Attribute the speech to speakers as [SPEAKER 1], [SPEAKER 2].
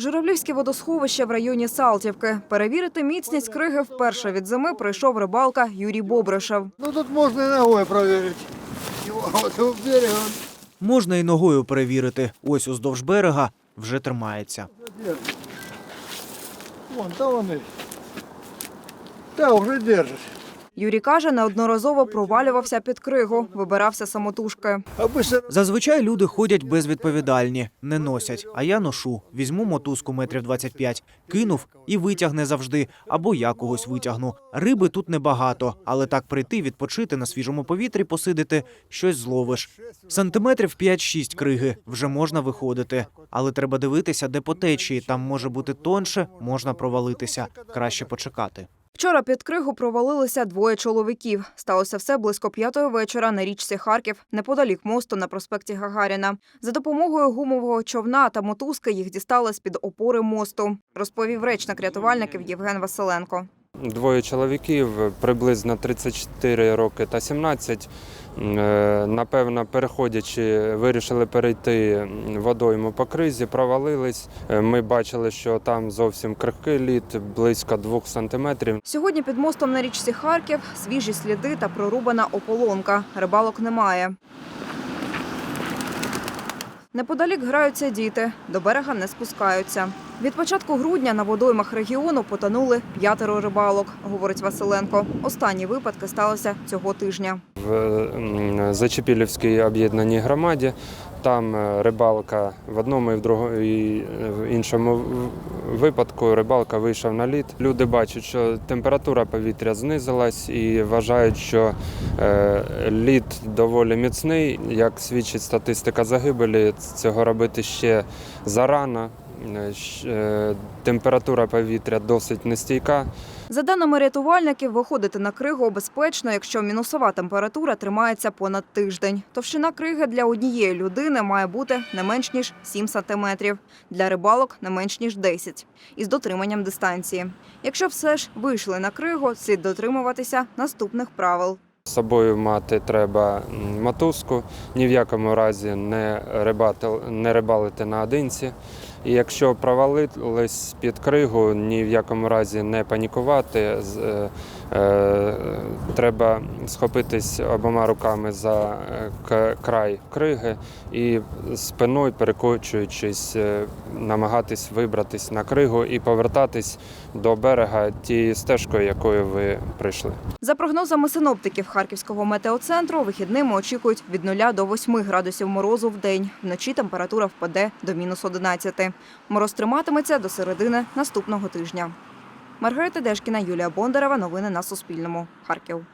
[SPEAKER 1] Журавлівське водосховище в районі Салтівки. Перевірити міцність криги вперше від зими прийшов рибалка Юрій Бобришев.
[SPEAKER 2] Ну тут можно и ногой проверить. И вот у берега он
[SPEAKER 3] Можна і ногою перевірити. Ось уздовж берега вже тримається.
[SPEAKER 2] Вон, там он и. Да, уже держит.
[SPEAKER 1] Юрій каже, неодноразово провалювався під кригу, вибирався самотужки.
[SPEAKER 3] Зазвичай люди ходять безвідповідальні, не носять. А я ношу. Візьму мотузку метрів 25, кинув і витягне завжди, або я когось витягну. Риби тут небагато, але так прийти, відпочити на свіжому повітрі, посидити, щось зловиш. Сантиметрів 5-6 криги вже можна виходити, але треба дивитися, де по течії. Там може бути тонше, можна провалитися. Краще почекати.
[SPEAKER 1] Вчора під кригу провалилися двоє чоловіків. Сталося все близько п'ятої вечора на річці Харків, неподалік мосту на проспекті Гагаріна. За допомогою гумового човна та мотузки їх дістали з-під опори мосту, розповів речник рятувальників Євген Василенко.
[SPEAKER 4] Двоє чоловіків, приблизно 34 роки та 17. е, Напевно, переходячи, вирішили перейти водойму по кризі, провалились. Е, Ми бачили, що там зовсім крихкий лід, близько 2 сантиметрів.
[SPEAKER 1] Сьогодні під мостом на річці Харків свіжі сліди та прорубана ополонка. Рибалок немає. Неподалік граються діти, до берега не спускаються. Від початку грудня на водоймах регіону потонули п'ятеро рибалок, говорить Василенко. Останні випадки сталися цього тижня.
[SPEAKER 4] В Зачепілівській об'єднаній громаді. Там е, рибалка в одному і в другому і е, в іншому випадку рибалка вийшов на лід. Люди бачать, що температура повітря знизилась і вважають, що е, лід доволі міцний. Як свідчить статистика загибелі, цього робити ще зарано. Е, е, Температура повітря досить нестійка.
[SPEAKER 1] За даними рятувальників, виходити на кригу безпечно, якщо мінусова температура тримається понад тиждень. Товщина криги для однієї людини має бути не менш ніж 7 сантиметрів, для рибалок не менш ніж 10, із дотриманням дистанції. Якщо все ж вийшли на кригу, слід дотримуватися наступних правил.
[SPEAKER 4] З собою мати треба мотузку, ні в якому разі не, рибалити наодинці. І якщо провалились під кригу, ні в якому разі не панікувати. Е, е, треба схопитись обома руками за е, край криги і спиною, перекочуючись, намагатись вибратись на кригу і повертатись до берега тією стежкою, якою ви прийшли.
[SPEAKER 1] За прогнозами синоптиків Харківського метеоцентру, вихідними очікують від 0 до 8 градусів морозу в день. Вночі температура впаде до мінус 11. Мороз триматиметься до середини наступного тижня. Маргарита Дешкіна, Юлія Бондарева. Новини на Суспільному. Харків.